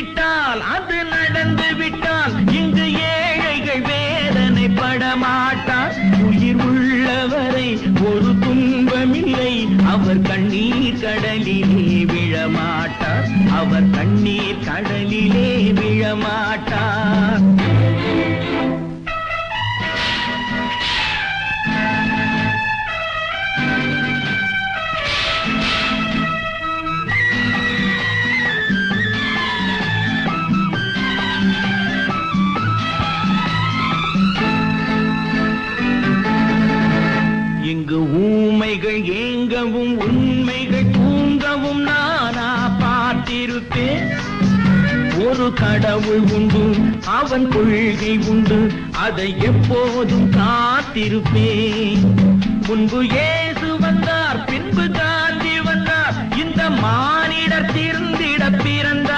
விட்டால் அது நடந்து விட்டால் இங்கு ஏழைகள் வேதனை படமாட்டார் உயிர் உள்ளவரை ஒரு துன்பமில்லை. அவர் கண்ணீர் கடலிலே விழமாட்டார் அவர் கண்ணீர் கடலிலே விழமாட்டார் ஊமைகள் ஏங்கவும் உண்மைகள் தூங்கவும் நானா பார்த்திருப்பேன். ஒரு கடவுள் உண்டு அவன் கொள்கை உண்டு அதை எப்போதும் காத்திருப்பேன். முன்பு ஏசு வந்தார் பின்பு காந்தி வந்தார் இந்த மானிடர் திருந்திட